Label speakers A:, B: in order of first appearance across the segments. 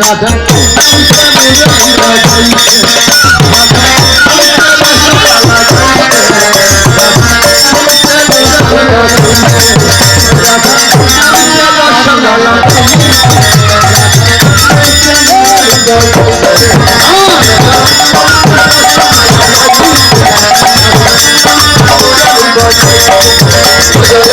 A: Radha Radha
B: Thank you.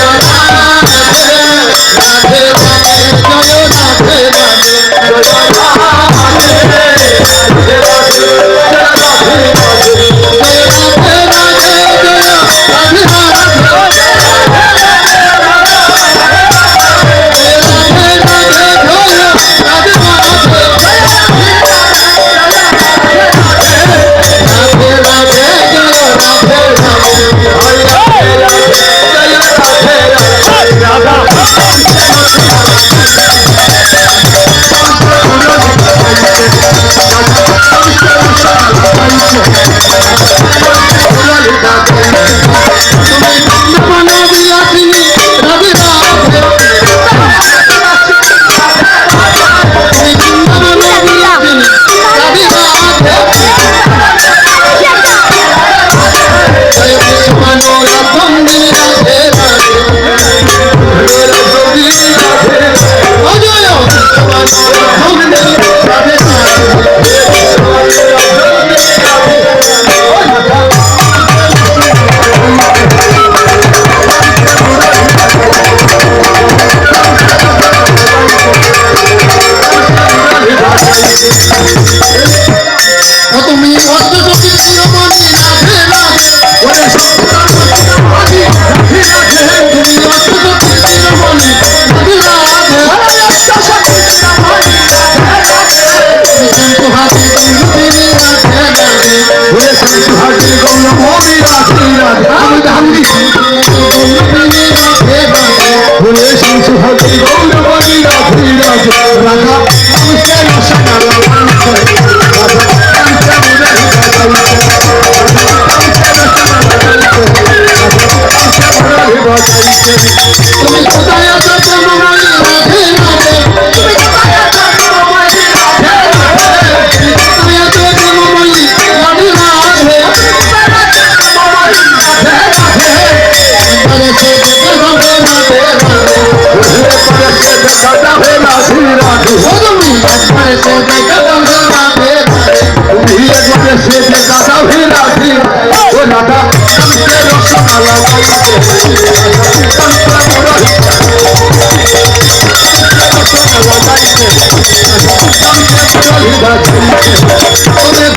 A: Radha কান্তে রসমালা কান্তে কান্তে রসমালা কান্তে
B: কান্তে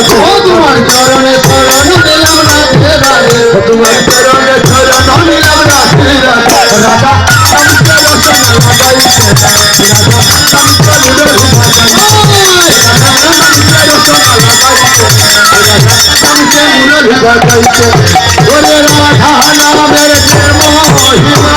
A: আছে
B: তোমার চরণে চরণ মিলাম রাধে রাধে
A: তোমার চরণে চরণ মিলাম রাধে রাধে রাধা শান্ত বসন লাগাই রাধা শান্ত নিরব ভজন
B: রাধা
A: শান্ত বসন লাগাই রাধা শান্ত নিরব ভজন ওরে রাধা নামের প্রেম হইবে